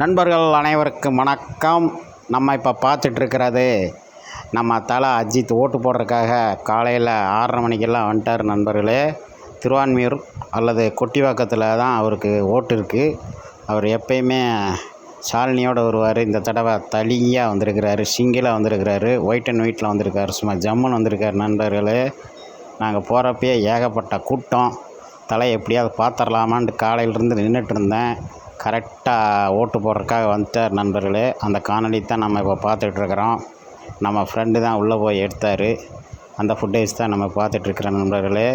நண்பர்கள் அனைவருக்கும் வணக்கம். நம்ம இப்போ பார்த்துட்ருக்கிறது நம்ம தலை அஜித் ஓட்டு போடுறதுக்காக காலையில் ஆறரை மணிக்கெல்லாம் வந்துட்டார் நண்பர்களே. திருவான்மியூர் அல்லது கொட்டிவாக்கத்தில் தான் அவருக்கு ஓட்டு இருக்குது அவர் எப்பயுமே சாலினியோடு வருவார். இந்த தடவை தளியாக வந்திருக்கிறாரு சிங்கிளாக வந்திருக்கிறாரு ஒயிட் அண்ட் ஒயிட்டில் வந்திருக்காரு. சும்மா ஜம்முன்னு வந்திருக்காரு நண்பர்களே. நாங்கள் போகிறப்பயே ஏகப்பட்ட கூட்டம். தலை எப்படியாவது பார்த்துடலாமான்ட்டு காலையிலேருந்து நின்றுட்டு இருந்தேன். கரெக்டாக ஓட்டு போடுறதுக்காக வந்துட்டார் நண்பர்களே. அந்த காணொலி தான் நம்ம இப்போ பார்த்துட்ருக்குறோம். நம்ம ஃப்ரெண்டு தான் உள்ளே போய் எடுத்தார். அந்த ஃபுட்டேஜ் தான் நம்ம பார்த்துட்ருக்குற நண்பர்களே.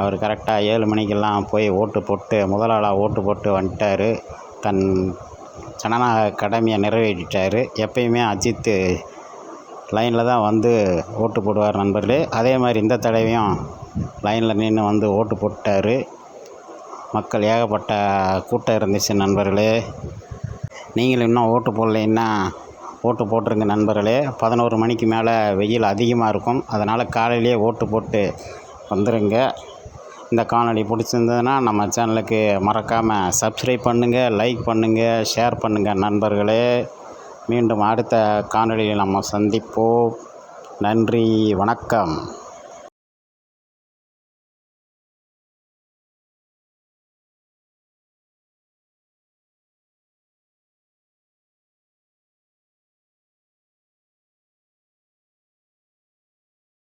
அவர் கரெக்டாக ஏழு மணிக்கெல்லாம் போய் ஓட்டு போட்டு முதலாளாக ஓட்டு போட்டு வந்துட்டார். தன் ஜனநாயக கடமையை நிறைவேற்றிட்டார். எப்பயுமே அஜித்து லைனில் தான் வந்து ஓட்டு போடுவார் நண்பர்களே. அதே மாதிரி இந்த தடவையும் லைனில் நின்று வந்து ஓட்டு போட்டார். மக்கள் ஏகப்பட்ட கூட்டம் இருந்துச்சு நண்பர்களே. நீங்களும் இன்னும் ஓட்டு போடலைன்னா ஓட்டு போட்டுருங்க நண்பர்களே. பதினோரு மணிக்கு மேலே வெயில் அதிகமாக இருக்கும். அதனால் காலையிலேயே ஓட்டு போட்டு வந்துடுங்க இந்த காணொலி பிடிச்சிருந்ததுன்னா நம்ம சேனலுக்கு மறக்காமல் சப்ஸ்கிரைப் பண்ணுங்கள் லைக் பண்ணுங்கள் ஷேர் பண்ணுங்கள் நண்பர்களே. மீண்டும் அடுத்த காணொலியில் நம்ம சந்திப்போம். நன்றி வணக்கம்.